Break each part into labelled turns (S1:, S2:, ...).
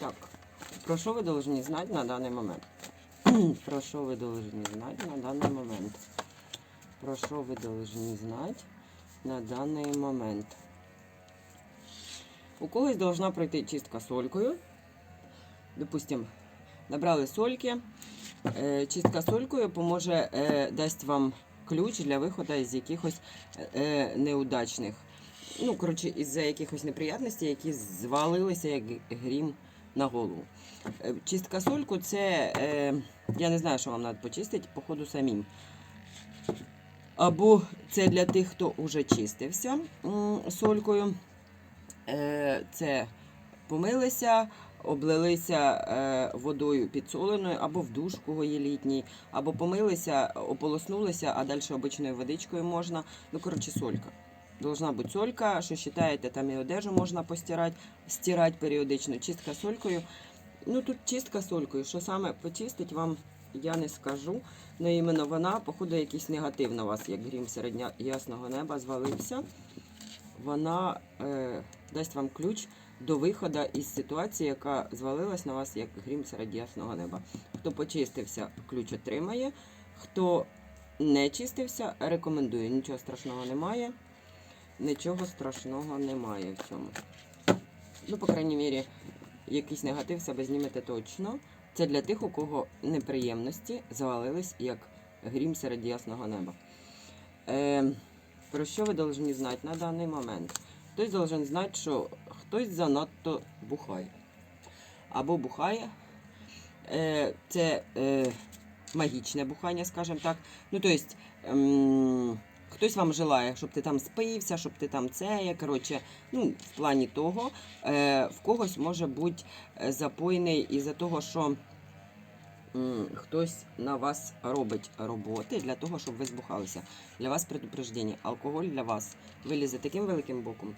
S1: Так, про що ви повинні знати на даний момент? про що ви повинні знати на даний момент? Про що ви повинні знати на даний момент? У когось должна пройти чистка солькою. Допустим, набрали сольки. Е, Чистка солькою поможе, е, дасть вам ключ для виходу з якихось е, неудачних. Ну, коротше, із-за якихось неприятностей, які звалилися як грім на голову. Е, Чистка сольку це. Е, я не знаю, що вам треба почистити, походу самим. Або це для тих, хто вже чистився солькою. Е, це помилися, облилися е, водою підсоленою, або в душ, кого є літній, або помилися, ополоснулися, а далі обичною водичкою можна. Ну, коротше, солька. Должна бути солька, що вважаєте, там і одежу можна постирати, стирати періодично. Чистка солькою. Ну тут чистка солькою. Що саме почистить вам я не скажу. Ну іменно вона, походу, якийсь негатив на вас, як грім серед ясного неба звалився. Вона е, дасть вам ключ до виходу із ситуації, яка звалилась на вас як грім серед ясного неба. Хто почистився, ключ отримає. Хто не чистився, рекомендую. Нічого страшного немає. Нічого страшного немає в цьому. Ну, по крайній мірі, якийсь негатив себе знімете точно. Це для тих, у кого неприємності завалились як грім серед ясного неба. Е, про що ви повинні знати на даний момент? Хтось повинен знати, що хтось занадто бухає. Або бухає. Е, це е, магічне бухання, скажімо так. Ну, тобто, хтось вам желає, щоб ти там спився, щоб ти там це. Коротше, ну, в плані того, е, в когось може бути е, запойний із-за того, що м, хтось на вас робить роботи для того, щоб ви збухалися. Для вас предупреждення. Алкоголь для вас вилізе таким великим боком.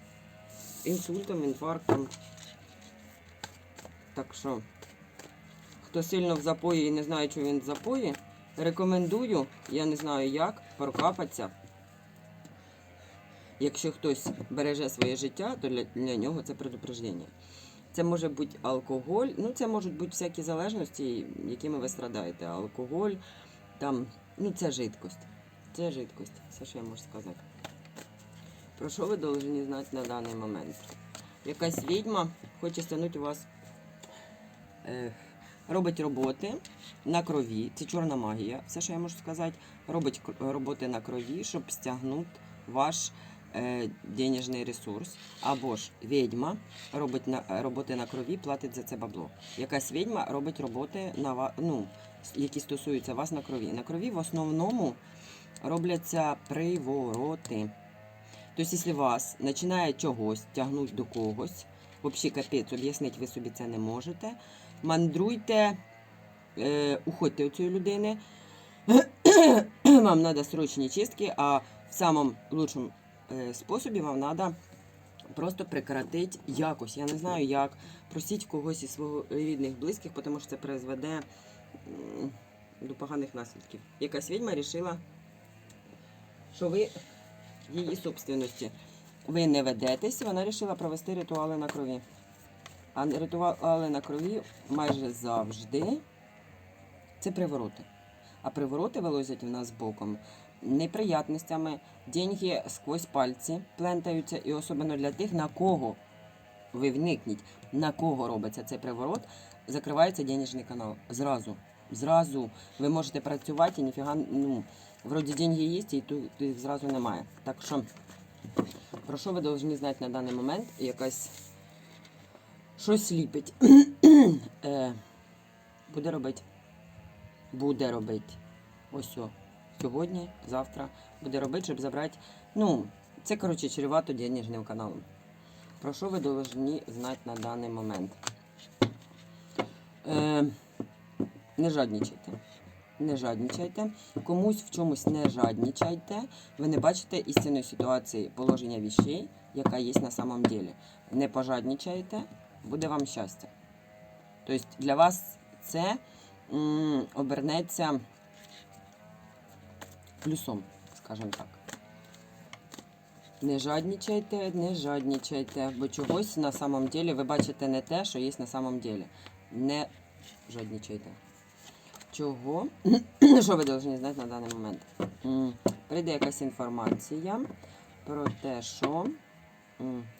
S1: Інсультом, інфарктом. Так що, хто сильно в запої і не знає, що він в запої, рекомендую, я не знаю як, прокапатися. Якщо хтось береже своє життя, то для, для нього це предупреждення. Це може бути алкоголь, ну це можуть бути всякі залежності, якими ви страдаєте. Алкоголь, там, ну це жидкость. Це жидкость, все, що я можу сказати. Про що ви повинні знати на даний момент? Якась відьма хоче стягнути у вас, е, робить роботи на крові, це чорна магія, все, що я можу сказати, робить роботи на крові, щоб стягнути ваш денежний ресурс. Або ж відьма робить на, роботи на крові, платить за це бабло. Якась відьма робить роботи, на, ну, які стосуються вас на крові. На крові в основному робляться привороти. Тобто, якщо вас починає чогось тягнути до когось, взагалі капець, об'яснити ви собі це не можете. Мандруйте, е, уходьте від цієї людини. вам треба срочні чистки, а в самому лучшому е, способі вам треба просто прекратити якось. Я не знаю як. Просіть когось із свого рідних, близьких, тому що це призведе до поганих наслідків. Якась відьма вирішила, що ви її собственності. Ви не ведетесь, вона вирішила провести ритуали на крові. А ритуали на крові майже завжди це привороти. А привороти вилозять в нас боком неприятностями, деньги сквозь пальці плентаються, і особливо для тих, на кого ви вникніть, на кого робиться цей приворот, закривається денежний канал. Зразу. Зразу ви можете працювати і ніфіга, ну, вроді деньги є, і тут їх зразу немає. Так що, про що ви повинні знати на даний момент? Якась щось ліпить. е, буде робити. Буде робити. Ось о. Сьогодні, завтра буде робити, щоб забрати. Ну, це, коротше, чревато денежним каналом. Про що ви повинні знати на даний момент? Е, не жадничайте. Не жадничайте. Комусь в чомусь не жадничайте. Ви не бачите істинної ситуації положення вещей, яка є на самом деле. Не пожадничайте, буде вам щастя. Тобто для вас це м, обернеться плюсом, скажімо так. Не жадничайте, не жадничайте, бо чогось на самом деле ви бачите не те, що є на самом деле. Не жадничайте. Чого? Що ви повинні знати на даний момент? Прийде якась інформація про те, що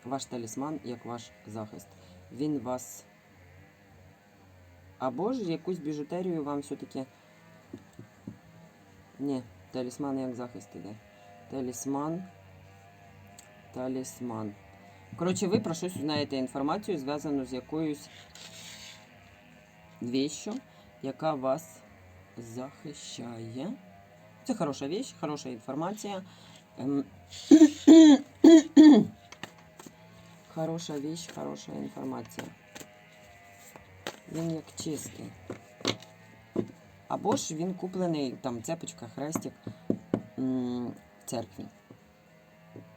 S1: ваш талісман як ваш захист. Він вас. Або ж якусь біжутерію вам все-таки. Ні, талісман як захист іде. Талісман. Талісман. Коротше, ви про щось знаєте інформацію, зв'язану з якоюсь віщю, яка вас захищає. Це хороша віч, хороша інформація. Ем, Хороша віч, хороша інформація. Він як чистий. Або ж він куплений, там цепочка, хрестик в церкві.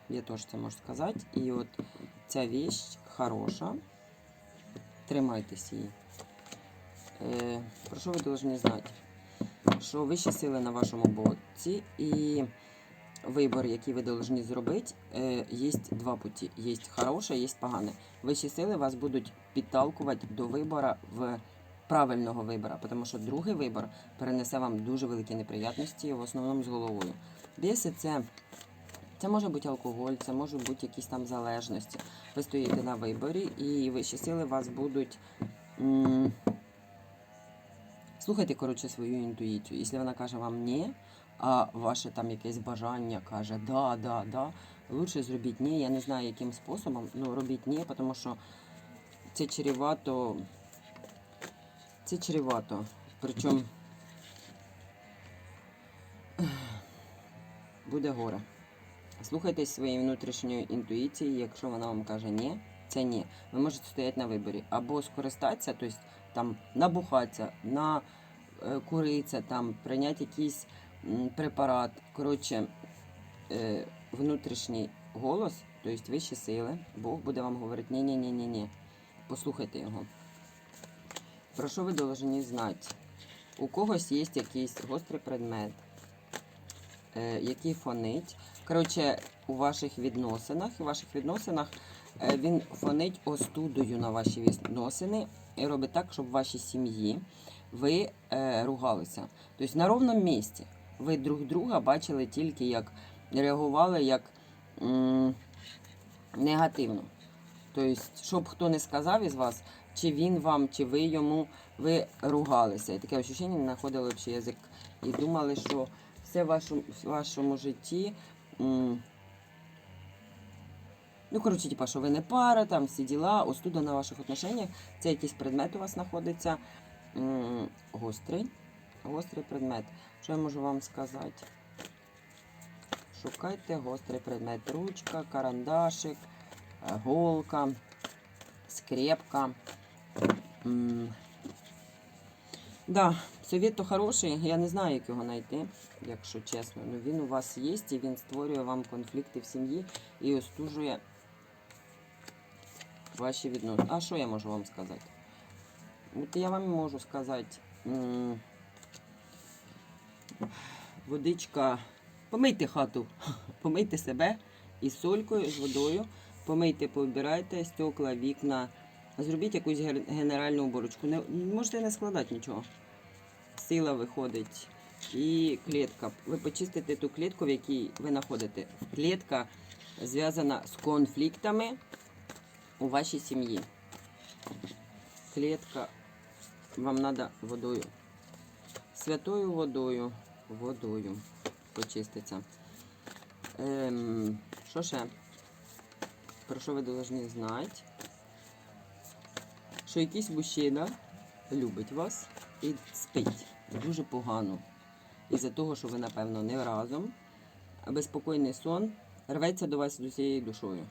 S1: Я теж це можу сказати. І от ця віч хороша. Тримайтесь її. Е, про що ви повинні знати? Що вищі сили на вашому боці і вибор, який ви повинні зробити, е, є два путі. Є хороше, є погане. Вищі сили вас будуть підталкувати до вибору в правильного вибора, тому що другий вибор перенесе вам дуже великі неприятності, в основному з головою. Біси це, це може бути алкоголь, це може бути якісь там залежності. Ви стоїте на виборі, і вищі сили вас будуть. м, Слухайте, коротше, свою інтуїцію. Якщо вона каже вам ні, а ваше там якесь бажання каже да, да, да, лучше зробіть ні. Я не знаю, яким способом, ну робіть ні, тому що це чревато. Це чревато. Причому буде горе. Слухайтесь своєї внутрішньої інтуїції, якщо вона вам каже ні, це ні. Ви можете стояти на виборі. Або скористатися, тобто там набухатися, на е, куритися, там, прийняти якийсь препарат. Коротше, е, внутрішній голос, тобто вищі сили, Бог буде вам говорити ні-ні-ні-ні-ні. Послухайте його. Про що ви повинні знати? У когось є якийсь гострий предмет, е, який фонить. Коротше, у ваших відносинах, у ваших відносинах е, він фонить остудою на ваші відносини і робить так, щоб в вашій сім'ї ви е, ругалися. Тобто на ровному місці ви друг друга бачили тільки як реагували як негативно. Тобто, щоб хто не сказав із вас, чи він вам, чи ви йому, ви ругалися. І таке відчуття, не знаходили общий язик і думали, що все в вашому, вашому житті. Ну, коротше, типа, що ви не пара, там всі діла, остуда на ваших отношеннях. Це якийсь предмет у вас знаходиться. Гострий. Гострий предмет. Що я можу вам сказати? Шукайте гострий предмет. Ручка, карандашик, е, голка, скрепка. Да, совет хороший. Я не знаю, як його знайти, якщо чесно. Ну він у вас є і він створює вам конфлікти в сім'ї і остужує ваші відносини. А що я можу вам сказати? От я вам можу сказати. Водичка. Помийте хату, помийте себе із солькою, з водою, помийте, пообирайте стекла, вікна, зробіть якусь генеральну уборочку. Не, можете не складати нічого. Сила виходить. І клітка. Ви почистите ту клітку, в якій ви знаходите. Клітка зв'язана з конфліктами у вашій сім'ї. Клітка вам треба водою. Святою водою. Водою почиститься. Ем, що ще? Про що ви повинні знати? Що якийсь мужчина любить вас і спить дуже погано. Із-за того, що ви, напевно, не разом. Безпокійний сон рветься до вас з усією душою.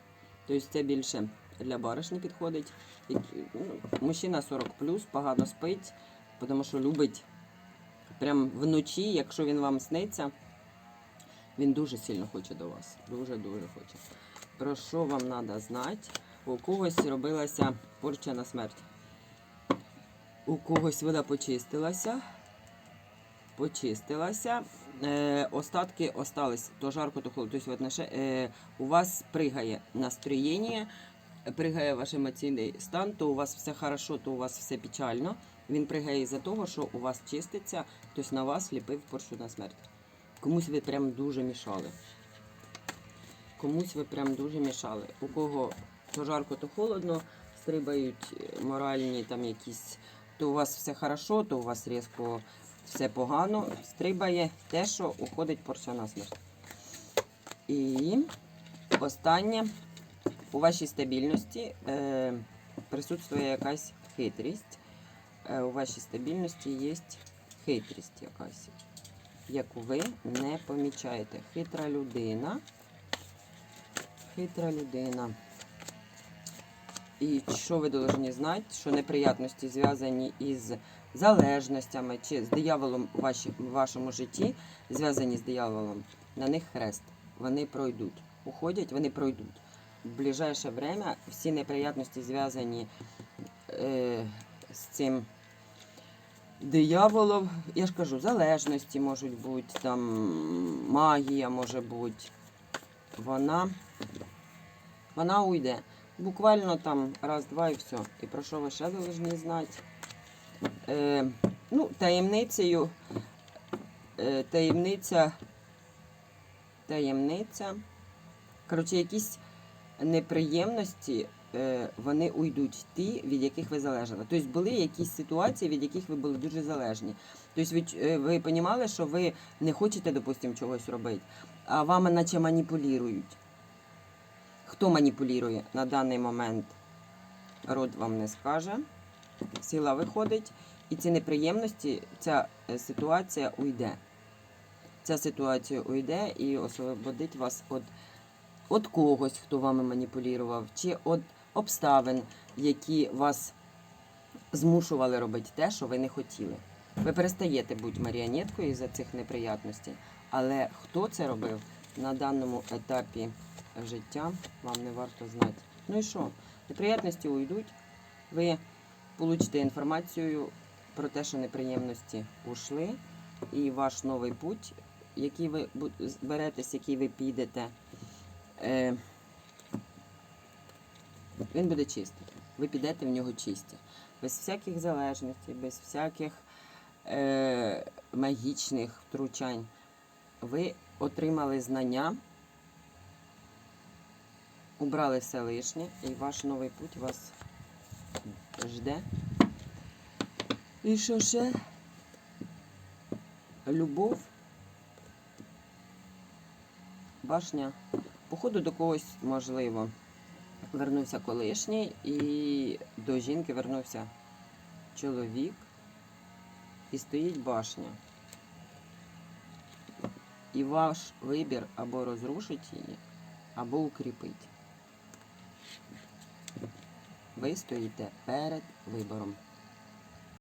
S1: Тобто це більше для баришні підходить. Ну, Мужчина 40 погано спить, тому що любить прям вночі, якщо він вам сниться, він дуже сильно хоче до вас. Дуже-дуже хоче. Про що вам треба знати? У когось робилася порча на смерть. У когось вода почистилася. Почистилася. е, остатки остались, то жарко, то холодно. Тобто, отноше, е, у вас пригає настроєння, пригає ваш емоційний стан, то у вас все хорошо, то у вас все печально. Він пригає із-за того, що у вас чиститься, хтось на вас ліпив поршу на смерть. Комусь ви прям дуже мішали. Комусь ви прям дуже мішали. У кого то жарко, то холодно, стрибають е, моральні там якісь, то у вас все хорошо, то у вас різко все погано. Стрибає те, що уходить порча на смерть. І останнє у вашій стабільності е, присутствує якась хитрість. Е, у вашій стабільності є хитрість якась, яку ви не помічаєте. Хитра людина. Хитра людина. І що ви повинні знати, що неприятності зв'язані із залежностями чи з дияволом в вашому житті, зв'язані з дияволом, на них хрест. Вони пройдуть. Уходять, вони пройдуть. В ближайше время всі неприятності зв'язані е, з цим дияволом, я ж кажу, залежності можуть бути, там магія може бути. Вона, вона уйде. Буквально там раз-два і все. І про що ви ще повинні знати? Е, ну, таємницею. Е, таємниця. Таємниця. Коротше, якісь неприємності, е, вони уйдуть ті, від яких ви залежали. Тобто були якісь ситуації, від яких ви були дуже залежні. Тобто ви, е, ви розуміли, що ви не хочете, допустимо, чогось робити, а вами наче маніпулюють. Хто маніпулює на даний момент? Род вам не скаже. Сила виходить, і ці неприємності, ця е, ситуація уйде. Ця ситуація уйде і освободить вас від, від когось, хто вами маніпулював, чи від обставин, які вас змушували робити те, що ви не хотіли. Ви перестаєте бути маріонеткою із-за цих неприятностей, але хто це робив на даному етапі життя, вам не варто знати. Ну і що? Неприємності уйдуть, ви получите інформацію про те, що неприємності ушли, і ваш новий путь, який ви зберетесь, який ви підете, е, він буде чистий. Ви підете в нього чисті. Без всяких залежностей, без всяких е, магічних втручань. Ви отримали знання, убрали все лишнє, і ваш новий путь вас жде. І що ще? Любов. Башня. Походу до когось можливо. Вернувся колишній і до жінки вернувся чоловік і стоїть башня. І ваш вибір або розрушить її, або укріпить. Ви стоїте перед вибором.